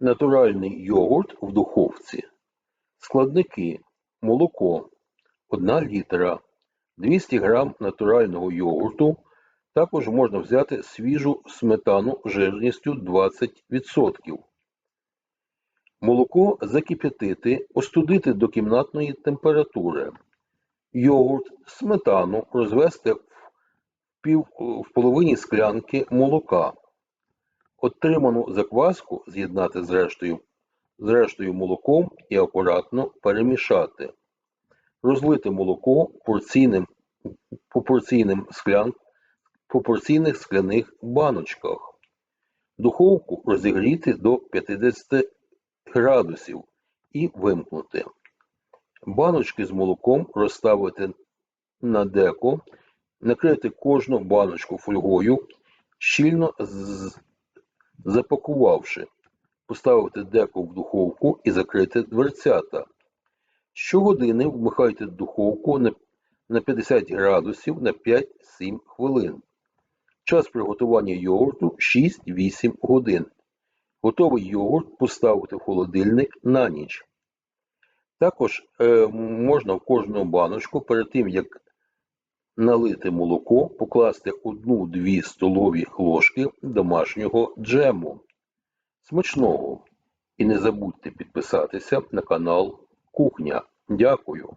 Натуральний йогурт в духовці. Складники. Молоко 1 літра, 200 г натурального йогурту. Також можна взяти свіжу сметану жирністю 20%. Молоко закип'ятити, остудити до кімнатної температури. Йогурт, сметану розвести в, пів, в половині склянки молока. Отриману закваску з'єднати з рештою, з рештою молоком і акуратно перемішати. Розлити молоко порційним, по порційним склян, по порційних скляних баночках. Духовку розігріти до 50 градусів і вимкнути. Баночки з молоком розставити на деко, накрити кожну баночку фольгою, щільно з- запакувавши, поставити деко в духовку і закрити дверцята. Щогодини вмикайте духовку на 50 градусів на 5-7 хвилин. Час приготування йогурту 6-8 годин. Готовий йогурт поставити в холодильник на ніч. Також е, можна в кожну баночку перед тим, як налити молоко, покласти 1-2 столові ложки домашнього джему. Смачного! І не забудьте підписатися на канал Кухня. Дякую!